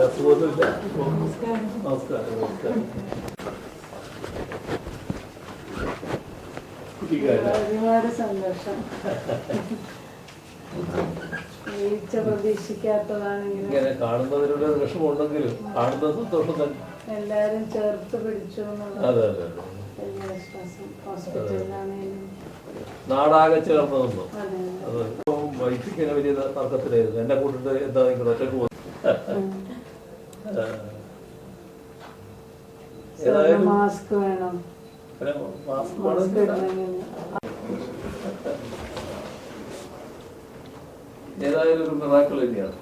അസുഖമൊന്നുമില്ല നമസ്കാരം. നമസ്കാരം ഒരുപാട് സന്തോഷം വീഴ്ച പ്രതീക്ഷിക്കാത്തതാണെങ്കിലും ഇങ്ങനെ കാണുന്നതിലൂടെ വിഷമമുണ്ടെങ്കിലും കാണുന്ന സന്തോഷം തന്നെ. എല്ലാരും ചേർത്ത് പിടിച്ചു അതെ അതെ അതെ. നാടാകെ ചേർന്ന് നിന്നു അതെ. വൈദ്യക്കിങ്ങനെ വലിയ തർക്കത്തിലായിരുന്നു. എന്നെ കൂട്ടിട്ട് എന്താ നിങ്ങൾ ഒറ്റയ്ക്ക് പോകും ഏതായാലും മാസ്ക് വേണം. മാസ്ക് ഏതായാലും ഒരു മിറാക്കിൾ തന്നെയാണ്.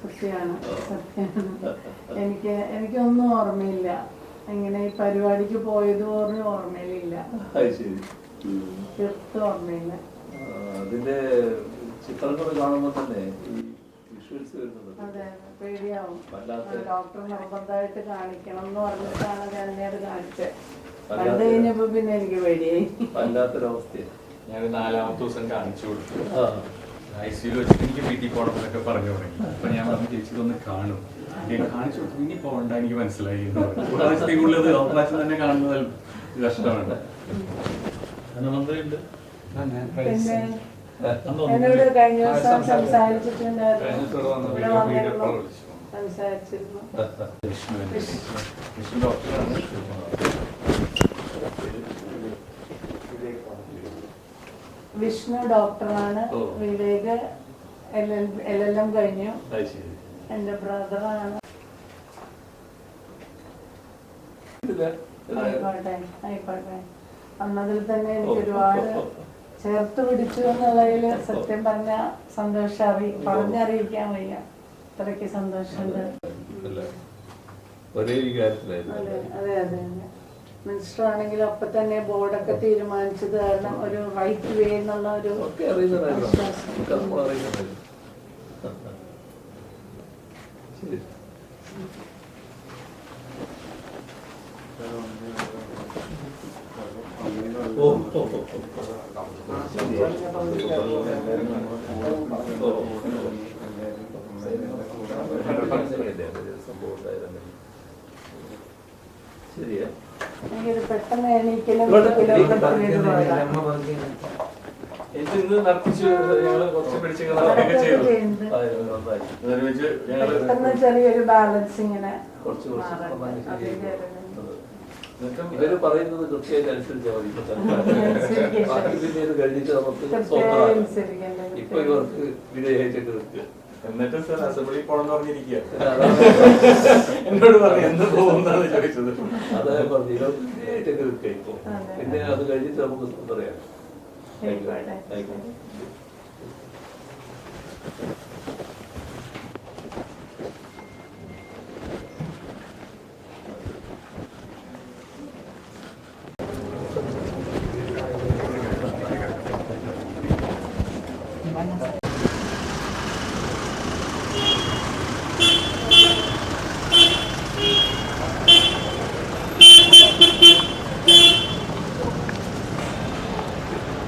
സത്യമാണ് സത്യമാണ്. എനിക്ക് എനിക്കൊന്നും ഓർമ്മയില്ല. ഇങ്ങനെ ഈ പരിപാടിക്ക് പോയത് പോലും ഓർമ്മയിലില്ല. അത് ശരി തീർത്തും ഓർമ്മയില്ല. അതിന്റെ ചിത്രങ്ങൾ കാണുമ്പോൾ തന്നെ ഈ വിഷ്വൽസ് വരുന്നത്. അതെ പേടിയാവും. വല്ലാത്ത ഡോക്ടർ നിർബന്ധമായിട്ട് കാണിക്കണം എന്ന് പറഞ്ഞിട്ടാണ് ഞാൻ അത് കാണിച്ചത് വല്ലാത്ത- കണ്ടു കഴിഞ്ഞപ്പോ പിന്നെ എനിക്ക് പേടിയായി. വല്ലാത്തൊരവസ്ഥയാണ് ഞാൻ നാലാമത്തെ ദിവസം കാണിച്ചു കൊടുത്തു. ഐ സിയിൽ വെച്ചിട്ട് എനിക്ക് വീട്ടിൽ പോകണം എന്നൊക്കെ പറഞ്ഞു തുടങ്ങി. അപ്പൊ ഞാൻ പറഞ്ഞു ചേച്ചി ഇതൊന്ന് കാണും. ഞാൻ കാണിച്ചു കൊടുത്തു. ഇനി പോകണ്ട എനിക്ക് മനസ്സിലായി ഉള്ളത് ഓപ്പറേഷൻ തന്നെ കാണുന്നത് കഷ്ടമാണ്. ധനമന്ത്രിയുണ്ട് എന്നോട് കഴിഞ്ഞ ദിവസം സംസാരിച്ചിട്ടുണ്ടായിരുന്നു. സംസാരിച്ചിരുന്നു. വിഷ്ണു. വിഷ്ണു. ഡോക്ടറാണ് വിഷ്ണു ഡോക്ടറാണ്. വിവേക് എൽ എൽ എം കഴിഞ്ഞു. എന്റെ ബ്രദറാണ്. അന്നതിൽ ആയിക്കോട്ടെ ആയിക്കോട്ടെ. വന്നതിൽ തന്നെ എനിക്ക് ഒരുപാട് ചേർത്ത് പിടിച്ചു എന്നുള്ളതിൽ സത്യം പറഞ്ഞ സന്തോഷം. അറി പറഞ്ഞറിയിക്കാൻ വയ്യ. അത്രയ്ക്ക് സന്തോഷമുണ്ട്. അതെ അതെ അതെ. മിനിസ്റ്റർ ആണെങ്കിൽ അപ്പൊ തന്നെ ബോർഡൊക്കെ തീരുമാനിച്ചത് കാരണം ഒരു റൈറ്റ് വേ എന്നുള്ള ഒരു. സംഭവം ശരിയാ. എനിക്ക് ഇന്ന് നടത്തിച്ചു ഞങ്ങൾ കുറച്ച് ചെയ്തു ഞങ്ങൾ ചെറിയൊരു ബാലൻസ് ഇങ്ങനെ കുറച്ച് കുറച്ച് എന്നിട്ടും ഇവർ പറയുന്നത് കൃത്യമായിട്ട് അനുസരിച്ചാൽ മതി ഇപ്പൊ തൽക്കാലം. ബാക്കി പിന്നെ കഴിഞ്ഞിട്ട് നമുക്ക് കൃത്യമായി സ്വന്തമാണ് ഇപ്പൊ ഇവർക്ക് വിധേയമായിട്ടൊക്കെ നിൽക്കുക എന്നിട്ട് സർ അസംബ്ലി പോണെന്ന് പറഞ്ഞിരിക്കുക എന്നോട് പറഞ്ഞു എന്ന് പോകുന്നാണ് ചോദിച്ചത്. അതാ പറഞ്ഞു. പിന്നെ അത് കഴിഞ്ഞിട്ട് നമുക്ക് പറയാം.